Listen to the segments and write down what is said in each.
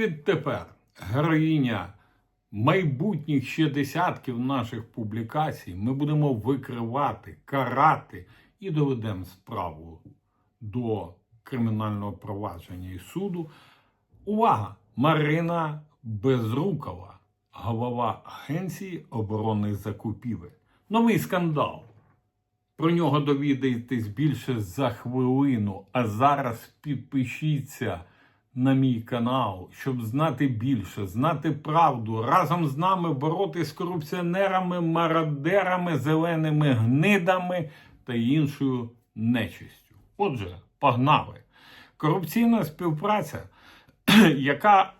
Відтепер героїня майбутніх ще десятків наших публікацій ми будемо викривати, карати і доведемо справу до кримінального провадження і суду. Увага! Марина Безрукова, голова Агенції оборонних закупівель. Новий скандал. Про нього довідаєтесь більше за хвилину. А зараз підпишіться на мій канал, щоб знати більше, знати правду, разом з нами боротися з корупціонерами, мародерами, зеленими гнидами та іншою нечистю. Отже, погнали. Корупційна співпраця, яка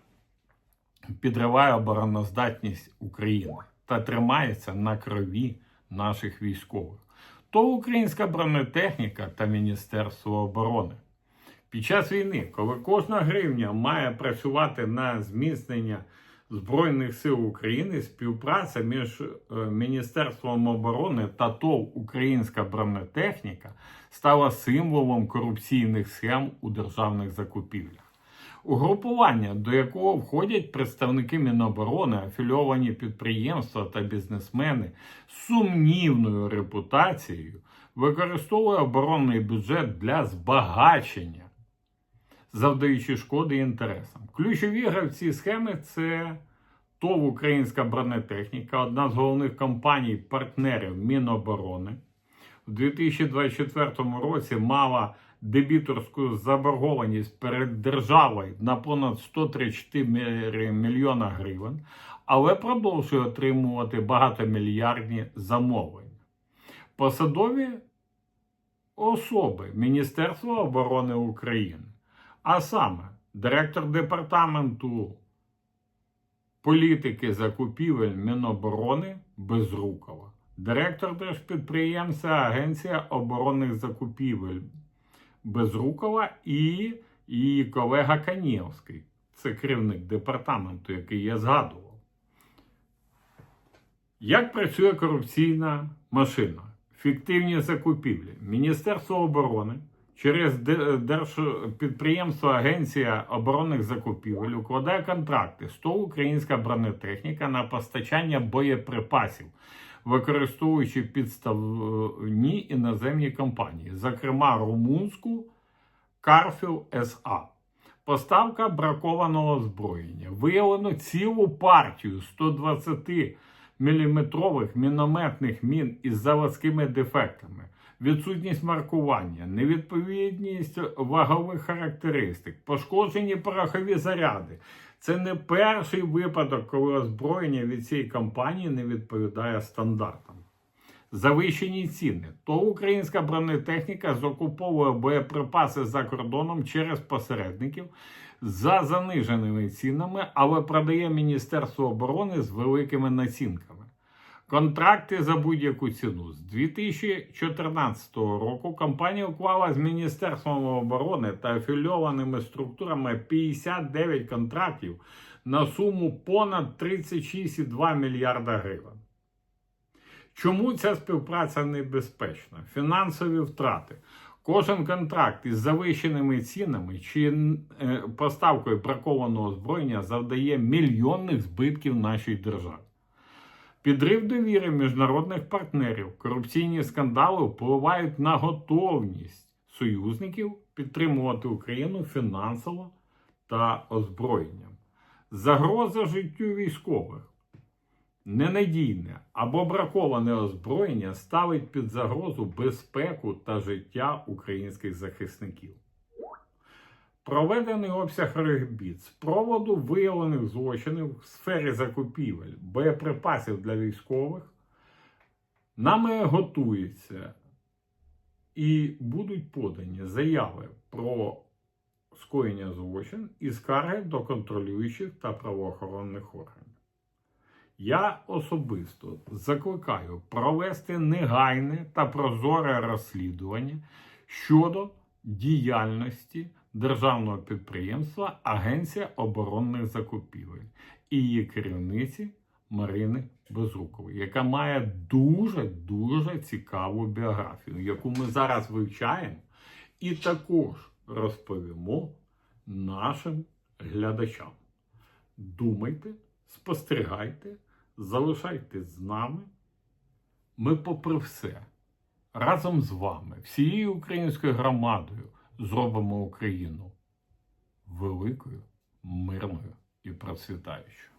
підриває обороноздатність України та тримається на крові наших військових то українська бронетехніка та Міністерство оборони. Під час війни, коли кожна гривня має працювати на зміцнення Збройних сил України, співпраця між е, Міністерством оборони та ТОВ Українська бронетехніка стала символом корупційних схем у державних закупівлях. Угрупування, до якого входять представники Міноборони, афільовані підприємства та бізнесмени з сумнівною репутацією, використовує оборонний бюджет для збагачення, завдаючи шкоди інтересам. Ключові гравці схеми це ТОВ Українська бронетехніка, одна з головних компаній партнерів Міноборони. У 2024 році мала дебіторську заборгованість перед державою на понад 134 мільйона гривень, але продовжує отримувати багатомільярдні замовлення. Посадові особи Міністерства оборони України, а саме директор департаменту політики закупівель Міноборони Безрукова, директор держпідприємства Агенція оборонних закупівель Безрукова і її колега Канєвський. Це керівник департаменту, який я згадував. Як працює корупційна машина? Фіктивні закупівлі. Міністерство оборони через Держпідприємство Агенція оборонних закупівель укладає контракти з ТОВ Українська бронетехніка на постачання боєприпасів, використовуючи підставні іноземні компанії, зокрема румунську Карфіл СА. Поставка бракованого озброєння. Виявлено цілу партію 120 міліметрових мінометних мін із заводськими дефектами, відсутність маркування, невідповідність вагових характеристик, пошкоджені порохові заряди. Це не перший випадок, коли озброєння від цієї компанії не відповідає стандартам. Завищені ціни. То українська бронетехніка закуповує боєприпаси за кордоном через посередників за заниженими цінами, але продає Міністерство оборони з великими націнками. Контракти за будь-яку ціну. З 2014 року компанія уклала з Міністерством оборони та афільованими структурами 59 контрактів на суму понад 36,2 мільярда гривень. Чому ця співпраця небезпечна? Фінансові втрати. Кожен контракт із завищеними цінами чи е, поставкою бракованого озброєння завдає мільйонних збитків нашій державі. Підрив довіри міжнародних партнерів, корупційні скандали впливають на готовність союзників підтримувати Україну фінансово та озброєнням. Загроза життю військових. Ненадійне або браковане озброєння ставить під загрозу безпеку та життя українських захисників. Проведений обсяг робіт з проводу виявлених злочинів в сфері закупівель, боєприпасів для військових, нами готується і будуть подані заяви про скоєння злочин і скарги до контролюючих та правоохоронних органів. Я особисто закликаю провести негайне та прозоре розслідування щодо діяльності державного підприємства Агенція оборонних закупівель і її керівниці Марини Безрукової, яка має дуже дуже цікаву біографію, яку ми зараз вивчаємо, і також розповімо нашим глядачам. думайте, спостерігайте, залишайтесь з нами. Ми, попри все, разом з вами, всією українською громадою, зробимо Україну великою, мирною і процвітаючою.